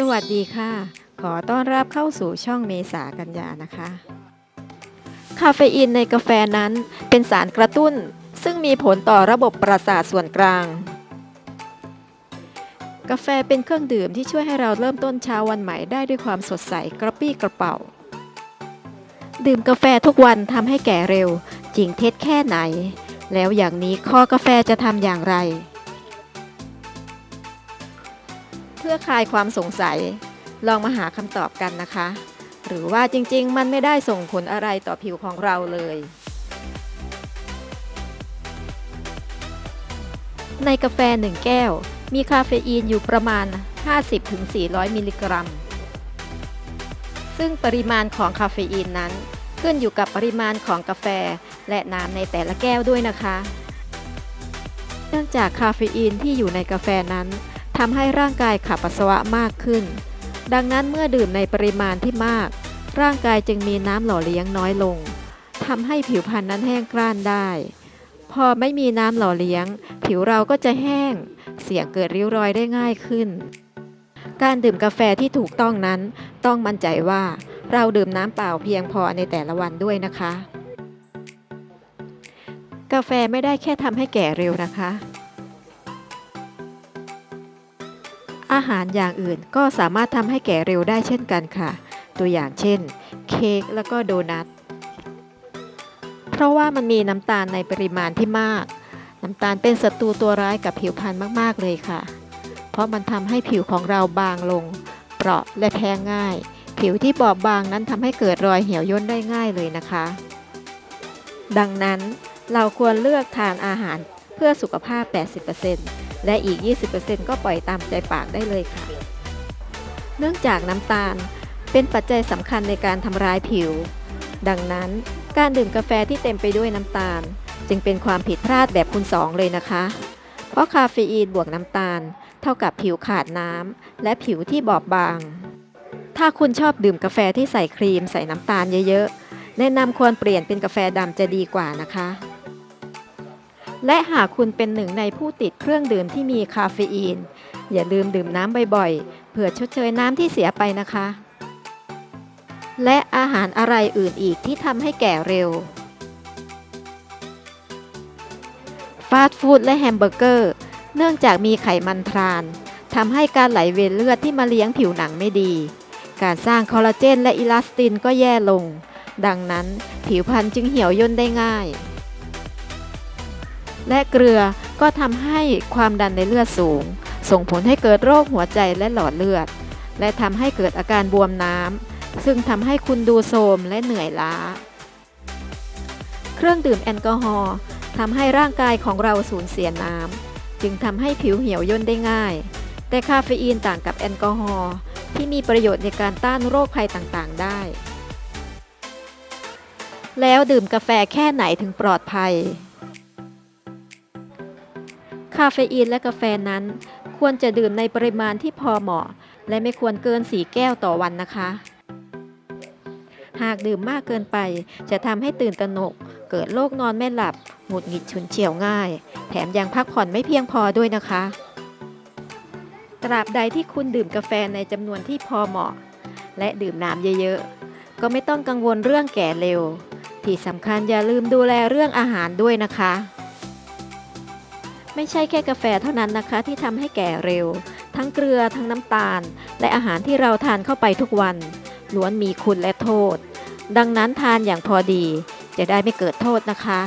สวัสดีค่ะ ขอต้อนรับเข้าสู่ช่องเมษากันยานะคะ คาเฟอีนในกาแฟนั้นเป็นสารกระตุ้น ซึ่งมีผลต่อระบบประสาทส่วนกลาง กาแฟเป็นเครื่องดื่มที่ช่วยให้เราเริ่มต้นเช้าวันใหม่ได้ด้วยความสดใสกระปรี้กระเป๋า ดื่มกาแฟทุกวันทำให้แก่เร็ว จริงเท็จแค่ไหน แล้วอย่างนี้ข้อกาแฟจะทำอย่างไร พื่อคลายความสงสัย ลองมาหาคำตอบกันนะคะ หรือว่าจริงๆ มันไม่ได้ส่งผลอะไรต่อผิวของเราเลย ในกาแฟ 1 แก้ว มีคาเฟอีนอยู่ประมาณ 50-400 มิลลิกรัม ซึ่งปริมาณของคาเฟอีนนั้น ขึ้นอยู่กับปริมาณของกาแฟและน้ำในแต่ละแก้วด้วยนะคะ เนื่องจากคาเฟอีนที่อยู่ในกาแฟนั้น ทำให้ร่างกายขับปัสสาวะมากขึ้น ดังนั้นเมื่อดื่มในปริมาณที่มาก ร่างกายจึงมีน้ำหล่อเลี้ยงน้อยลงทำให้ผิวพรรณนั้นแห้งกร้านได้ พอไม่มีน้ำหล่อเลี้ยง ผิวเราก็จะแห้ง เสี่ยงเกิดริ้วรอยได้ง่ายขึ้น การดื่มกาแฟที่ถูกต้องนั้น ต้องมั่นใจว่าเราดื่มน้ำเปล่าเพียงพอในแต่ละวันด้วยนะคะ กาแฟไม่ได้แค่ทำให้แก่เร็วนะคะ อาหารอย่างอื่นก็สามารถทำให้แก่เร็วได้เช่นกันค่ะ ตัวอย่างเช่น เค้กแล้วก็โดนัท เพราะว่ามันมีน้ำตาลในปริมาณที่มาก น้ำตาลเป็นศัตรูตัวร้ายกับผิวพรรณมากๆเลยค่ะ เพราะมันทำให้ผิวของเราบางลง เปราะและแพ้ง่าย ผิวที่บอบบางนั้นทำให้เกิดรอยเหี่ยวย่นได้ง่ายเลยนะคะ ดังนั้นเราควรเลือกทานอาหารเพื่อสุขภาพ 80% และอีก 20%ก็ปล่อยตามใจปากได้เลยค่ะ เนื่องจากน้ำตาลเป็นปัจจัยสำคัญในการทำร้ายผิว ดังนั้นการดื่มกาแฟที่เต็มไปด้วยน้ำตาล จึงเป็นความผิดพลาดแบบคูณ2เลยนะคะ เพราะคาเฟอีนบวกน้ำตาล เท่ากับผิวขาดน้ำและผิวที่บอบบาง ถ้าคุณชอบดื่มกาแฟที่ใส่ครีมใส่น้ำตาลเยอะๆแนะนำควรเปลี่ยนเป็นกาแฟดำจะดีกว่านะคะ และหากคุณเป็นหนึ่งในผู้ติดเครื่องดื่มที่มีคาเฟอีน อย่าลืมดื่มน้ำบ่อยๆเพื่อชดเชยน้ำที่เสียไปนะคะ และอาหารอะไรอื่นอีกที่ทำให้แก่เร็ว ฟาสต์ฟู้ดและแฮมเบอร์เกอร์ เนื่องจากมีไขมันทรานทำให้การไหลเวียนเลือดที่มาเลี้ยงผิวหนังไม่ดี การสร้างคอลลาเจนและอิลาสตินก็แย่ลง ดังนั้นผิวพรรณจึงเหี่ยวย่นได้ง่าย และเกลือก็ทำให้ความดันในเลือดสูง ส่งผลให้เกิดโรคหัวใจและหลอดเลือด และทำให้เกิดอาการบวมน้ำซึ่งทำให้คุณดูโทรมและเหนื่อยล้า เครื่องดื่มแอลกอฮอล์ทำให้ร่างกายของเราสูญเสียน้ำจึงทำให้ผิวเหี่ยวย่นได้ง่าย แต่คาเฟอีนต่างกับแอลกอฮอล์ที่มีประโยชน์ในการต้านโรคภัยต่างๆ ได้ แล้วดื่มกาแฟแค่ไหนถึงปลอดภัย คาเฟอีนและกาแฟนั้น ควรจะดื่มในปริมาณที่พอเหมาะ และไม่ควรเกิน4แก้วต่อวันนะคะ หากดื่มมากเกินไป จะทำให้ตื่นตระหนก เกิดโรคนอนไม่หลับ หงุดหงิดฉุนเฉียวง่าย แถมยังพักผ่อนไม่เพียงพอด้วยนะคะ ตราบใดที่คุณดื่มกาแฟในจำนวนที่พอเหมาะ และดื่มน้ำเยอะๆ ก็ไม่ต้องกังวลเรื่องแก่เร็ว ที่สำคัญอย่าลืมดูแลเรื่องอาหารด้วยนะคะ ไม่ใช่แค่กาแฟเท่านั้นนะคะที่ทำให้แก่เร็ว ทั้งเกลือทั้งน้ำตาล และอาหารที่เราทานเข้าไปทุกวันล้วนมีคุณและโทษ ดังนั้นทานอย่างพอดีจะได้ไม่เกิดโทษนะคะ